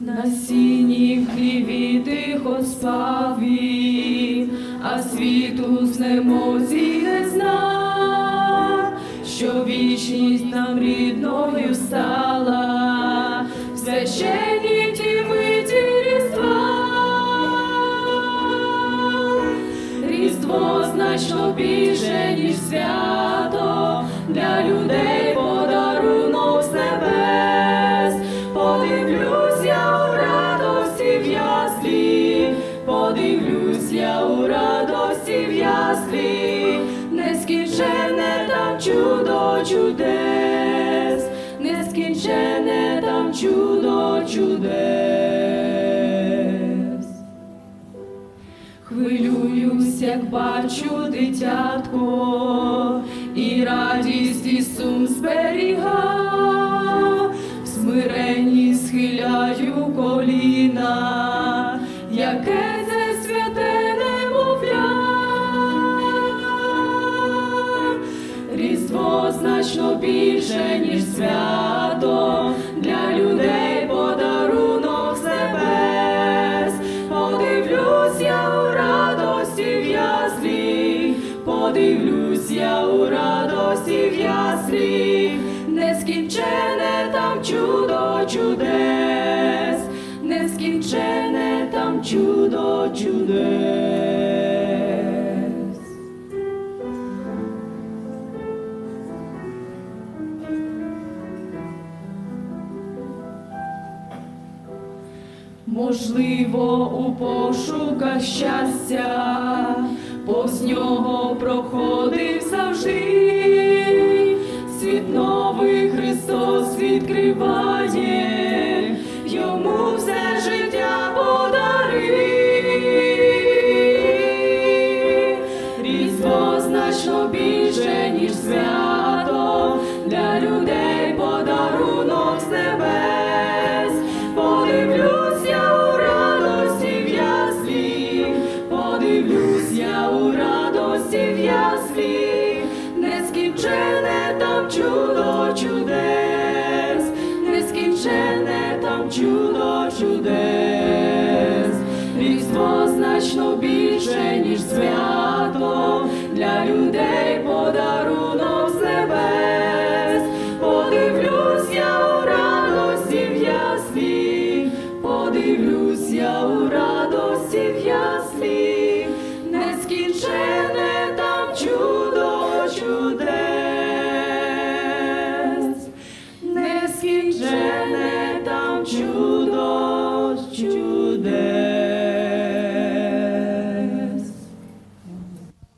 На сіні хліві тихо спав а світу знемозі не знав, що вічність нам рідною стала, в священні ті миті Різдва. Різдво значно більше, ніж свято, для людей я у радості в яслі, нескінчене там чудо чудес, нескінчене там чудо чудес. Хвилююсь, як бачу дитятко, і радість і сум зберіга, значно більше, ніж свято, для людей подарунок з небес. Подивлюсь я у радості в яслі, подивлюсь я у радості в яслі, нескінчене там чудо чудес, нескінчене там чудо чудес. Можливо, у пошуках щастя, повз нього проходив завжди, світ новий Христос відкриває, йому все життя подари. Різдво значно більше, ніж свято, для людей подивлюсь я у радості в яслі, нескінчене там чудо чудес, нескінчене там чудо чудес. Різдво значно більше, ніж людей